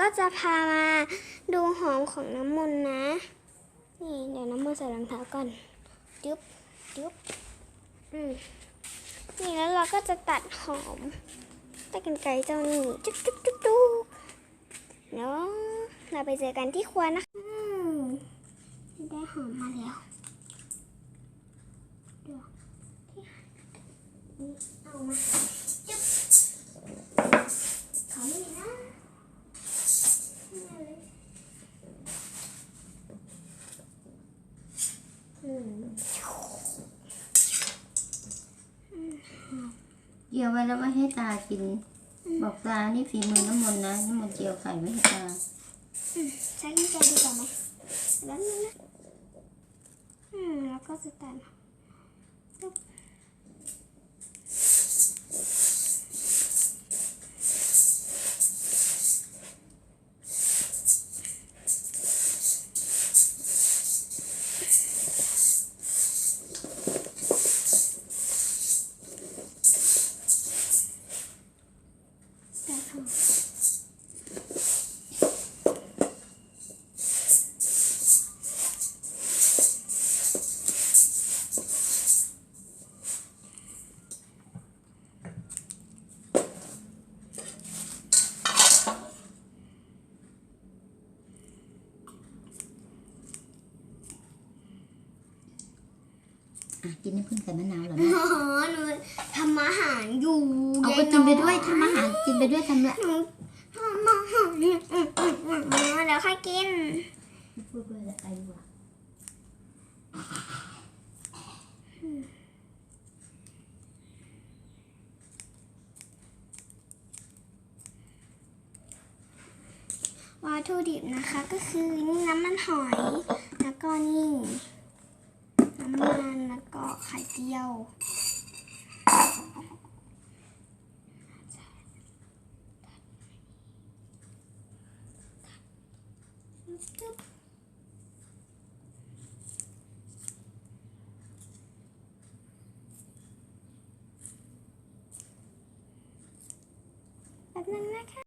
ก็จะพามาดูหอมของน้ำมนต์นะ นี่เดี๋ยวน้ำมนต์ใส่รองเท้าก่อนดึ๊บดึ๊บอืมนี่แล้วเราก็จะตัดหอมตัดกันไกลเจ้านี่จุ๊บจุ๊บจุ๊บจุ๊บเนาะเราไปเจอกันที่ครัวนะคะอืมได้หอมมาแล้วเดี๋ยวนี่เอามา เกี่ยวไว้แล้วก็ให้ตากิน บอกตานี่ฝีมือน้ำมนต์นะน้ำมนต์เจียวไข่ไว้ให้ตาใช้กันไกรดีกว่าไหมแล้วนี่นะอืมแล้วก็จะตัดปุ๊บ อะกินน้ำผึ้งใส่มะนาวเหรออ๋แม่อหนูทำอาหารอยู่เอาก็กินไปด้วยทำอาหารกินไปด้วยทำละหนูทำอาหารอืมอืมอืมอืมอืมเดี๋ยวค่อยกินพูดด้วยละไปดีกว่าวัตถุดิบนะคะก็คือนี่น้ำมันหอย แล้วก็นี่น้ำมันแล้วก็ ไข่เจียวแป๊บนึงนะคะ